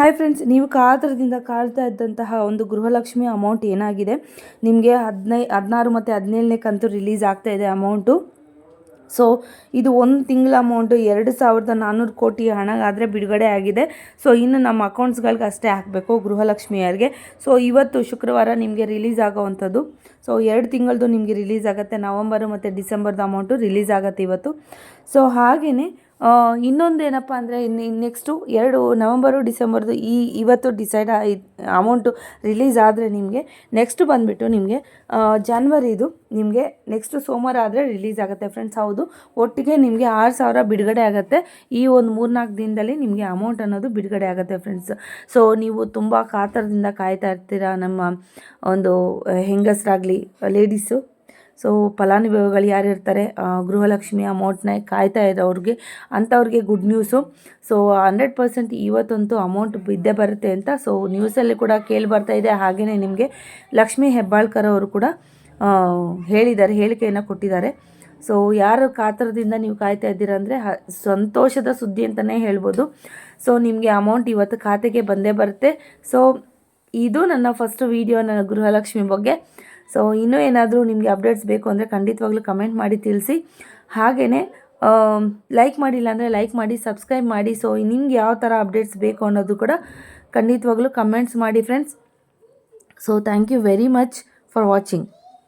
Hi friends ನೀವು ಕಾತರದಿಂದ ಕಾಳ್ತಾ ಇದ್ದಂತಹ ಒಂದು ಗೃಹಲಕ್ಷ್ಮಿ ಅಮೌಂಟ್ ಏನಾಗಿದೆ? ನಿಮಗೆ ಹದಿನೈ, ಹದಿನಾರು ಮತ್ತು ಹದಿನೇಳನೇ ಕಂತು ರಿಲೀಸ್ ಆಗ್ತಾ ಇದೆ ಅಮೌಂಟು ಸೊ ಇದು ಒಂದು ತಿಂಗಳ ಅಮೌಂಟು ಎರಡು ಸಾವಿರದ ನಾನ್ನೂರು ಕೋಟಿ ಹಣ ಆದರೆ ಬಿಡುಗಡೆ ಆಗಿದೆ. ಸೊ ಇನ್ನು ನಮ್ಮ ಅಕೌಂಟ್ಸ್ಗಳಿಗೆ ಅಷ್ಟೇ ಹಾಕಬೇಕು ಗೃಹಲಕ್ಷ್ಮಿಯರಿಗೆ ಸೊ ಇವತ್ತು ಶುಕ್ರವಾರ ನಿಮಗೆ ರಿಲೀಸ್ ಆಗೋವಂಥದ್ದು. ಸೊ ಎರಡು ತಿಂಗಳದು ನಿಮಗೆ ರಿಲೀಸ್ ಆಗುತ್ತೆ. ನವಂಬರು ಮತ್ತು ಡಿಸೆಂಬರ್ದು ಅಮೌಂಟು ರಿಲೀಸ್ ಆಗುತ್ತೆ ಇವತ್ತು. ಸೊ ಹಾಗೆಯೇ ಇನ್ನೊಂದು ಏನಪ್ಪ ಅಂದರೆ ನೆಕ್ಸ್ಟು ಎರಡು ನವಂಬರು, ಡಿಸೆಂಬರ್ದು ಈ ಇವತ್ತು ಡಿಸೈಡ್ ಅಮೌಂಟು ರಿಲೀಸ್ ಆದರೆ ನಿಮಗೆ ನೆಕ್ಸ್ಟ್ ಬಂದುಬಿಟ್ಟು ನಿಮಗೆ ಜಾನ್ವರಿದು ನಿಮಗೆ ನೆಕ್ಸ್ಟ್ ಸೋಮವಾರ ಆದರೆ ರಿಲೀಸ್ ಆಗುತ್ತೆ ಫ್ರೆಂಡ್ಸ್ ಹೌದು, ಒಟ್ಟಿಗೆ ನಿಮಗೆ ಆರು ಸಾವಿರ ಬಿಡುಗಡೆ ಆಗುತ್ತೆ. ಈ ಒಂದು ಮೂರ್ನಾಲ್ಕು ದಿನದಲ್ಲಿ ನಿಮಗೆ ಅಮೌಂಟ್ ಅನ್ನೋದು ಬಿಡುಗಡೆ ಆಗುತ್ತೆ ಫ್ರೆಂಡ್ಸ್ ಸೊ ನೀವು ತುಂಬ ಕಾತರದಿಂದ ಕಾಯ್ತಾ ಇರ್ತೀರ ನಮ್ಮ ಒಂದು ಹೆಂಗಸರಾಗಲಿ ಲೇಡೀಸು ಸೊ ಫಲಾನುಭವಿಗಳು ಯಾರು ಇರ್ತಾರೆ? ಗೃಹಲಕ್ಷ್ಮಿ ಅಮೌಂಟ್ನ ಕಾಯ್ತಾ ಇರೋರಿಗೆ, ಅಂಥವ್ರಿಗೆ good news so hundred percent ಇವತ್ತಂತೂ amount ಬಿದ್ದೇ ಬರುತ್ತೆ ಅಂತ ಸೊ ನ್ಯೂಸಲ್ಲಿ ಕೂಡ ಕೇಳಿ ಬರ್ತಾ ಇದೆ. ಹಾಗೆಯೇ ನಿಮಗೆ ಲಕ್ಷ್ಮೀ ಹೆಬ್ಬಾಳ್ಕರ್ ಅವರು ಕೂಡ ಹೇಳಿದ್ದಾರೆ, ಹೇಳಿಕೆಯನ್ನು ಕೊಟ್ಟಿದ್ದಾರೆ. ಸೊ ಯಾರು ಕಾತರದಿಂದ ನೀವು ಕಾಯ್ತಾ ಇದ್ದೀರಾ ಅಂದರೆ ಸಂತೋಷದ ಸುದ್ದಿ ಅಂತಲೇ ಹೇಳ್ಬೋದು. ಸೊ ನಿಮಗೆ ಅಮೌಂಟ್ ಇವತ್ತು ಖಾತೆಗೆ ಬಂದೇ ಬರುತ್ತೆ. ಸೊ ಇದು ನನ್ನ ಫಸ್ಟ್ ವಿಡಿಯೋ ನನ್ನ ಗೃಹಲಕ್ಷ್ಮಿ ಬಗ್ಗೆ. ಸೊ ಇನ್ನೂ ಏನಾದರೂ ನಿಮಗೆ ಅಪ್ಡೇಟ್ಸ್ ಬೇಕು ಅಂದರೆ ಖಂಡಿತವಾಗ್ಲೂ ಕಮೆಂಟ್ ಮಾಡಿ ತಿಳಿಸಿ. ಹಾಗೆಯೇ ಲೈಕ್ ಮಾಡಿಲ್ಲ ಅಂದರೆ ಲೈಕ್ ಮಾಡಿ ಸಬ್ಸ್ಕ್ರೈಬ್ ಮಾಡಿ. ಸೊ ನಿಮ್ಗೆ ಯಾವ ಥರ ಅಪ್ಡೇಟ್ಸ್ ಬೇಕು ಅನ್ನೋದು ಕೂಡ ಖಂಡಿತವಾಗ್ಲೂ ಕಮೆಂಟ್ಸ್ ಮಾಡಿ friends so thank you very much for watching